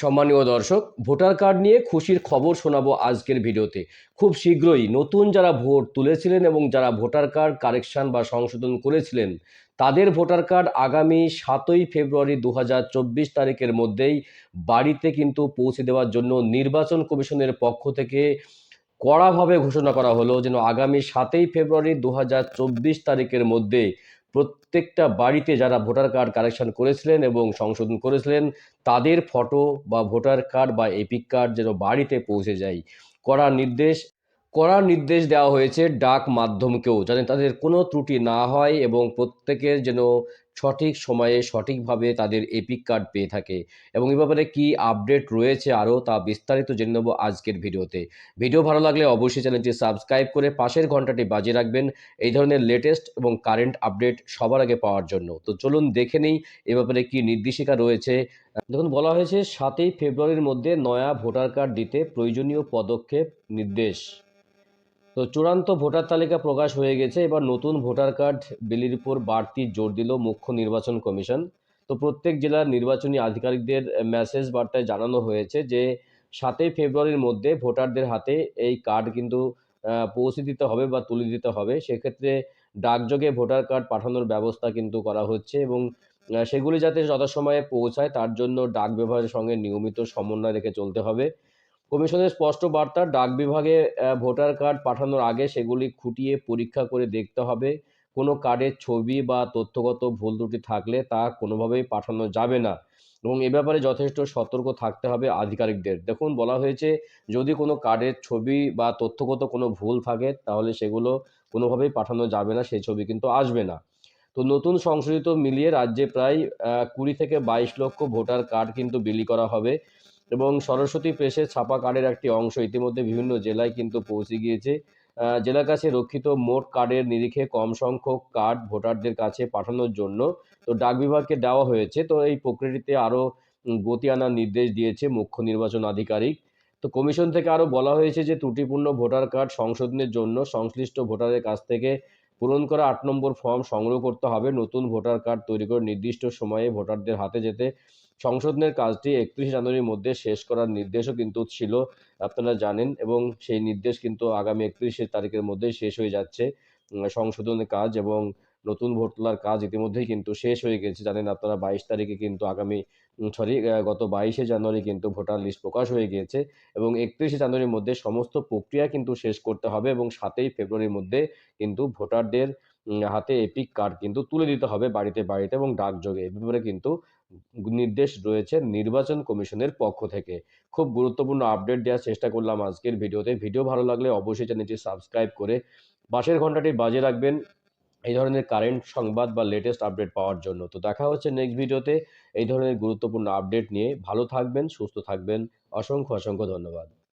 সম্মানীয় দর্শক, voter card নিয়ে খুশির খবর শোনাবো আজকের ভিডিওতে। খুব শীঘ্রই নতুন যারা ভোট তুলেছিলেন এবং যারা ভোটার কার্ড কারেকশন বা সংশোধন করেছিলেন, তাদের ভোটার কার্ড আগামী সাতই ফেব্রুয়ারি দু হাজার চব্বিশ তারিখের মধ্যেই বাড়িতে কিন্তু পৌঁছে দেওয়ার জন্য নির্বাচন কমিশনের পক্ষ থেকে কড়াভাবে ঘোষণা করা হলো যেন আগামী সাতই ফেব্রুয়ারি দু হাজার চব্বিশ তারিখের মধ্যে প্রত্যেকটা বাড়িতে যারা ভোটার কার্ড কালেকশন করেছিলেন এবং সংশোধন করেছিলেন, তাদের ফটো বা ভোটার কার্ড বা এপিক কার্ড যেন বাড়িতে পৌঁছে যায়। করার নির্দেশ করার নির্দেশ দেওয়া হয়েছে ডাক মাধ্যমকেও, যাতে তাদের কোনো ত্রুটি না হয় এবং প্রত্যেকের যেন সঠিক সময়ে সঠিকভাবে তাদের এপিক কার্ড পেয়ে থাকে। এবং এ ব্যাপারে কী আপডেট রয়েছে আরও তা বিস্তারিত জেনে নেব আজকের ভিডিওতে। ভিডিও ভালো লাগলে অবশ্যই চ্যানেলটি সাবস্ক্রাইব করে পাশের ঘন্টাটি বাজিয়ে রাখবেন এই ধরনের লেটেস্ট এবং কারেন্ট আপডেট সবার আগে পাওয়ার জন্য। তো চলুন দেখে নিই এ ব্যাপারে কী নির্দেশিকা রয়েছে। দেখুন, বলা হয়েছে সাতই ফেব্রুয়ারির মধ্যে নয়া ভোটার কার্ড দিতে প্রয়োজনীয় পদক্ষেপ নির্দেশ। তো চূড়ান্ত ভোটার তালিকা প্রকাশ হয়ে গেছে। এবার নতুন ভোটার কার্ড বিলির উপর বাড়তি জোর দিল মুখ্য নির্বাচন কমিশন। তো প্রত্যেক জেলার নির্বাচনী আধিকারিকদের মেসেজ বার্তায় জানানো হয়েছে যে, সাতই ফেব্রুয়ারির মধ্যে ভোটারদের হাতে এই কার্ড কিন্তু পৌঁছে দিতে হবে বা তুলে দিতে হবে। সেক্ষেত্রে ডাকযোগে ভোটার কার্ড পাঠানোর ব্যবস্থা কিন্তু করা হচ্ছে এবং সেগুলি যাতে যথাসময়ে পৌঁছায় তার জন্য ডাক বিভাগের সঙ্গে নিয়মিত সমন্বয় রেখে চলতে হবে। কমিশনের স্পষ্ট বার্তা, ডাক বিভাগে ভোটার কার্ড পাঠানোর আগে সেগুলি খুঁটিয়ে পরীক্ষা করে দেখতে হবে। কোনো কার্ডের ছবি বা তথ্যগত ভুল ত্রুটি থাকলে তা কোনোভাবেই পাঠানো যাবে না এবং এ ব্যাপারে যথেষ্ট সতর্ক থাকতে হবে আধিকারিকদের। দেখুন, বলা হয়েছে, যদি কোনো কার্ডের ছবি বা তথ্যগত কোনো ভুল থাকে, তাহলে সেগুলো কোনোভাবেই পাঠানো যাবে না, সেই ছবি কিন্তু আসবে না। তো নতুন সংশোধিত মিলিয়ে রাজ্যে প্রায় কুড়ি থেকে বাইশ লক্ষ ভোটার কার্ড কিন্তু বিলি করা হবে। এবং সরস্বতী প্রেসের ছাপা কার্ডের একটি অংশ ইতিমধ্যে বিভিন্ন জেলায় কিন্তু পৌঁছে গিয়েছে। জেলার কাছে রক্ষিত মোট কার্ডের নিরিখে কম সংখ্যক কার্ড ভোটারদের কাছে পাঠানোর জন্য তো ডাক বিভাগকে দেওয়া হয়েছে। তো এই প্রক্রিয়াটিতে আরও গতি আনার নির্দেশ দিয়েছে মুখ্য নির্বাচন আধিকারিক। তো কমিশন থেকে আরও বলা হয়েছে যে ত্রুটিপূর্ণ ভোটার কার্ড সংশোধনের জন্য সংশ্লিষ্ট ভোটারের কাছ থেকে পূরণ করা আট নম্বর ফর্ম সংগ্রহ করতে হবে। নতুন ভোটার কার্ড তৈরি করে নির্দিষ্ট সময়ে ভোটারদের হাতে যেতে সংশোধনের কাজটি একত্রিশে জানুয়ারির মধ্যে শেষ করার নির্দেশও কিন্তু ছিল, আপনারা জানেন, এবং সেই নির্দেশ কিন্তু আগামী একত্রিশে তারিখের মধ্যে শেষ হয়ে যাচ্ছে সংশোধনের কাজ এবং নতুন ভোট তোলার কাজ ইতিমধ্যেই কিন্তু শেষ হয়ে গেছে। জানেন আপনারা, বাইশ তারিখে কিন্তু আগামী সরি গত বাইশে জানুয়ারি কিন্তু ভোটার লিস্ট প্রকাশ হয়ে গিয়েছে এবং একত্রিশে জানুয়ারির মধ্যে সমস্ত প্রক্রিয়া কিন্তু শেষ করতে হবে এবং সাতই ফেব্রুয়ারির মধ্যে কিন্তু ভোটারদের হাতে এপিক কার্ড কিন্তু তুলে দিতে হবে বাড়িতে বাড়িতে এবং ডাকযোগে এ ব্যাপারে কিন্তু নির্দেশ রয়েছে নির্বাচন কমিশনের পক্ষ থেকে। খুব গুরুত্বপূর্ণ আপডেট দেওয়ার চেষ্টা করলাম আজকের ভিডিওতে। ভিডিও ভালো লাগলে অবশ্যই চ্যানেলটি সাবস্ক্রাইব করে পাশের ঘন্টাটি বাজে রাখবেন এই ধরনের কারেন্ট সংবাদ বা লেটেস্ট আপডেট পাওয়ার জন্য। তো দেখা হচ্ছে নেক্সট ভিডিওতে। এই ধরনের গুরুত্বপূর্ণ আপডেট নিয়ে ভালো থাকবেন, সুস্থ থাকবেন। অসংখ্য অসংখ্য ধন্যবাদ।